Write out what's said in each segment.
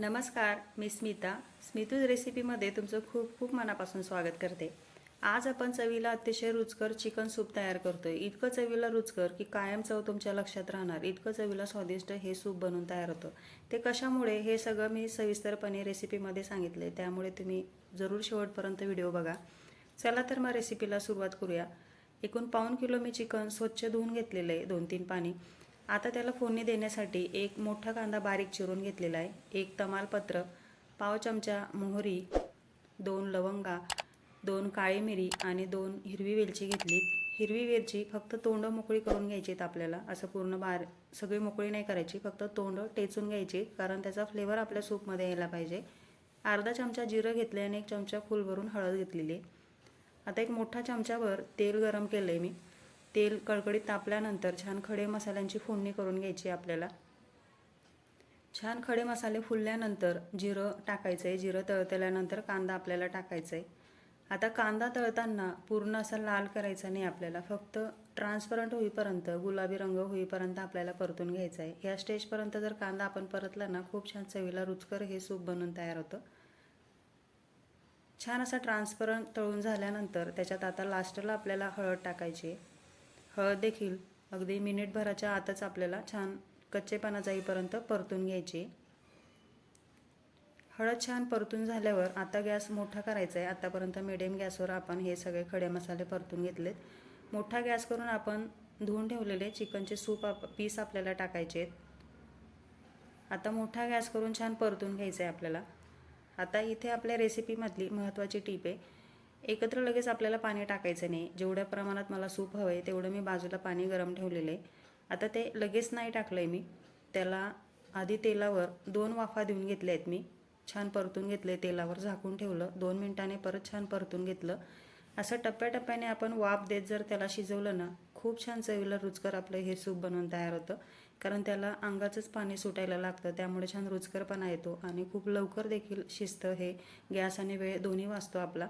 नमस्कार मी स्मिता. स्मितूज रेसिपीमध्ये तुमचं खूप खूप मनापासून स्वागत करते. आज आपण चवीला अतिशय रुचकर चिकन सूप तयार करतोय. इतकं चवीला रुचकर की कायम चव तुमच्या लक्षात राहणार. इतकं चवीला स्वादिष्ट हे सूप बनवून तयार होतं. ते कशामुळे हे सगळं मी सविस्तरपणे रेसिपीमध्ये सांगितले त्यामुळे तुम्ही जरूर शेवटपर्यंत व्हिडिओ बघा. चला तर मग रेसिपीला सुरुवात करूया. एकूण पाऊन किलो मी चिकन स्वच्छ धुवून घेतलेलं आहे. दोन तीन पाणी. आता त्याला फोडणी देण्यासाठी एक मोठा कांदा बारीक चिरून घेतलेला आहे. एक तमालपत्र पाव चमचा मोहरी दोन लवंगा दोन काळी मिरी आणि दोन हिरवी वेलची घेतली हिरवी वेलची फक्त तोंड मोकळी करून घ्यायची आहेत आपल्याला. असं पूर्ण बार सगळी मोकळी नाही करायची फक्त तोंड टेचून घ्यायची कारण त्याचा फ्लेवर आपल्या सूपमध्ये यायला पाहिजे. अर्धा चमचा जिरं घेतले आणि एक चमचा फुलभरून हळद घेतलेली आहे. आता एक मोठा चमचाभर तेल गरम केलं आहे मी. तेल कडकडीत तापल्यानंतर छान खडे मसाल्यांची फोडणी करून घ्यायची आपल्याला. छान खडे मसाले फुलल्यानंतर जिरं टाकायचं आहे जिरं तळतल्यानंतर कांदा आपल्याला टाकायचा आहे आता कांदा तळताना पूर्ण असा लाल करायचा नाही आपल्याला फक्त ट्रान्सपरंट होईपर्यंत गुलाबी रंग होईपर्यंत आपल्याला परतून घ्यायचा आहे ह्या स्टेजपर्यंत जर कांदा आपण परतला ना खूप छान चवीला रुचकर हे सूप बनून तयार होतं. छान असा ट्रान्सपरंट तळून झाल्यानंतर त्याच्यात आता लास्टला आपल्याला हळद टाकायची आहे. हळद देखील. अगदी मिनिटभराच्या आतच आपल्याला छान कच्चेपणा जाईपर्यंत परतून घ्यायची. हळद छान परतून झाल्यावर आता गॅस मोठा करायचा आहे आतापर्यंत मिडियम गॅसवर आपण हे सगळे खडे मसाले परतून घेतलेत. मोठा गॅस करून आपण धुवून ठेवलेले चिकनचे सूप आप पीस आपल्याला टाकायचे आहेत आता मोठा गॅस करून छान परतून घ्यायचा आहे आपल्याला. आता इथे आपल्या रेसिपीमधली महत्त्वाची टीप आहे. एकत्र लगेच आपल्याला पाणी टाकायचं नाही. जेवढ्या प्रमाणात मला सूप हवं आहे तेवढं मी बाजूला पाणी गरम ठेवलेलं आहे. आता ते लगेच नाही टाकलं आहे मी. त्याला आधी तेलावर दोन वाफा देऊन घेतल्या आहेत मी. छान परतून घेतले तेलावर झाकून ठेवलं. दोन मिनटाने परत छान परतून घेतलं. असं टप्प्याटप्प्याने आपण वाफ देत जर त्याला शिजवलं ना खूप छान चवीला रुचकर आपलं हे सूप बनवून तयार होतं. कारण त्याला अंगाचंच पाणी सुटायला लागतं त्यामुळे छान रुचकरपणा येतो आणि खूप लवकर देखील शिजतं हे. गॅस आणि वेळ दोन्ही वाचतो आपला.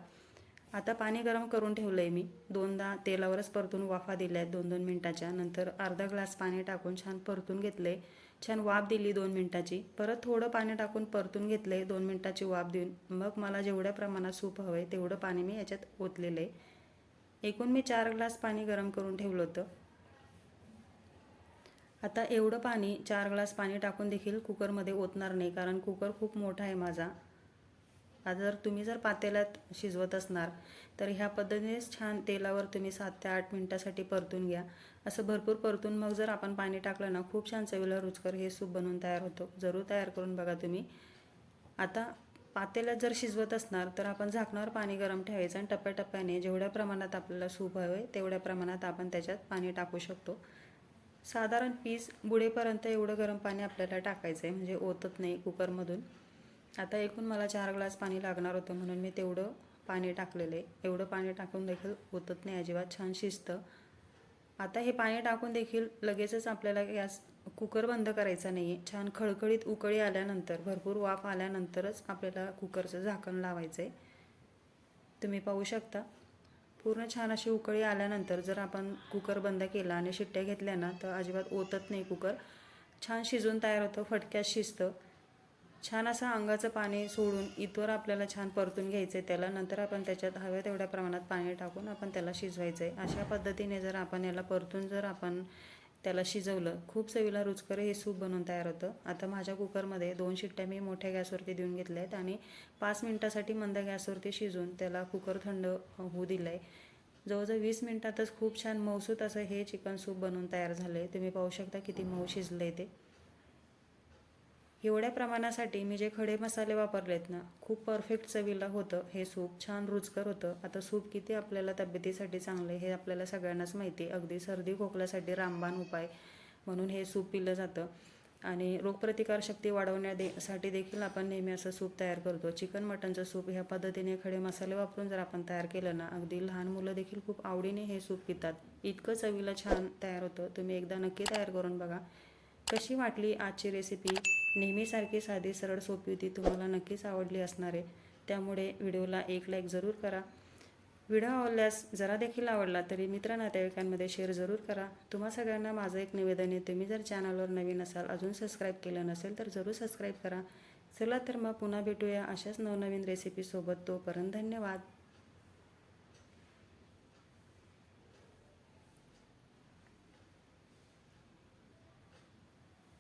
आता पाणी गरम करून ठेवलं आहे मी. दोनदा तेलावरच परतून वाफा दिल्या आहेत दोन दोन मिनटाच्या. नंतर अर्धा ग्लास पाणी टाकून छान परतून घेतलं आहे छान वाफ दिली दोन मिनटाची. परत थोडं पाणी टाकून परतून घेतलं आहे दोन मिनटाची वाफ देऊन. मग मला जेवढ्या प्रमाणात सूप हवं आहे तेवढं पाणी मी याच्यात ओतलेलं आहे एकूण मी चार ग्लास पाणी गरम करून ठेवलं होतं. आता एवढं पाणी चार ग्लास पाणी टाकून देखील कुकरमध्ये ओतणार नाही कारण कुकर खूप मोठा आहे माझा. आता जर तुम्ही जर पातेल्यात शिजवत असणार तर ह्या पद्धतीनेच छान तेलावर तुम्ही सात ते आठ मिनटासाठी परतून घ्या. असं भरपूर परतून मग जर आपण पाणी टाकलं ना खूप छान चवीला रुचकर हे सूप बनवून तयार होतो. जरूर तयार करून बघा तुम्ही. आता पातेल्यात जर शिजवत असणार तर आपण झाकणावर पाणी गरम ठेवायचं आणि टप्प्याटप्प्याने जेवढ्या प्रमाणात आपल्याला सूप हवं आहे तेवढ्या प्रमाणात आपण त्याच्यात पाणी टाकू शकतो. साधारण पीस बुडेपर्यंत एवढं गरम पाणी आपल्याला टाकायचं आहे म्हणजे ओतत नाही कुकरमधून. आता एकूण मला चार ग्लास पाणी लागणार होतं म्हणून मी तेवढं पाणी टाकलेलं आहे. एवढं पाणी टाकून देखील ओतत नाही अजिबात. छान शिजतं. आता हे पाणी टाकून देखील लगेचच आपल्याला गॅस कुकर बंद करायचा नाही आहे छान खळखळीत उकळी आल्यानंतर भरपूर वाफ आल्यानंतरच आपल्याला कुकरचं झाकण लावायचं आहे तुम्ही पाहू शकता. पूर्ण छान अशी उकळी आल्यानंतर जर आपण कुकर बंद केला आणि शिट्ट्या घेतल्या ना तर अजिबात ओतत नाही कुकर. छान शिजून तयार होतं फटक्यात शिजतं. छान असं अंगाचं पाणी सोडून इथवर आपल्याला छान परतून घ्यायचं आहे त्याला. नंतर आपण त्याच्यात हव्या तेवढ्या प्रमाणात पाणी टाकून आपण त्याला शिजवायचं आहे अशा पद्धतीने जर आपण याला परतून जर आपण त्याला शिजवलं खूप चवीला रुचकर हे सूप बनवून तयार होतं. आता माझ्या कुकरमध्ये दोन शिट्ट्या मी मोठ्या गॅसवरती देऊन घेतल्या आहेत आणि पाच मिनटासाठी मंद गॅसवरती शिजून त्याला कुकर थंड होऊ दिलं आहे जवळजवळ वीस मिनटातच खूप छान मऊसूत असं हे चिकन सूप बनवून तयार झालं आहे तुम्ही पाहू शकता किती मऊ शिजलं आहे ते. एवढ्या प्रमाणासाठी मी जे खडे मसाले वापरलेत ना खूप परफेक्ट चवीला होतं. हे सूप छान रुचकर होतं. आता सूप किती आपल्याला तब्येतीसाठी चांगलं आहे हे आपल्याला सगळ्यांनाच माहिती आहे. अगदी सर्दी खोकल्यासाठी रामबाण उपाय म्हणून हे सूप पिलं जातं. आणि रोगप्रतिकारशक्ती वाढवण्या देसाठी देखील आपण नेहमी असं सूप तयार करतो. चिकन मटनचं सूप ह्या पद्धतीने खडे मसाले वापरून जर आपण तयार केलं ना अगदी लहान मुलं देखील खूप आवडीने हे सूप पितात. इतकं चवीला छान तयार होतं. तुम्ही एकदा नक्की तयार करून बघा. कशी वाटली आजची रेसिपी नेहमीसारखी साधी सरळ सोपी होती. तुम्हाला नक्कीच आवडली असणार आहे. त्यामुळे व्हिडिओला एक लाईक जरूर करा. व्हिडिओ आवडल्यास जरा देखील आवडला तरी मित्र नातेवाईकांमध्ये शेअर जरूर करा. तुम्हा सगळ्यांना माझं एक निवेदन आहे. तुम्ही जर चॅनलवर नवीन असाल अजून सबस्क्राईब केलं नसेल तर जरूर सबस्क्राईब करा. चला तर मग पुन्हा भेटूया अशाच नवनवीन रेसिपीसोबत तोपर्यंत धन्यवाद.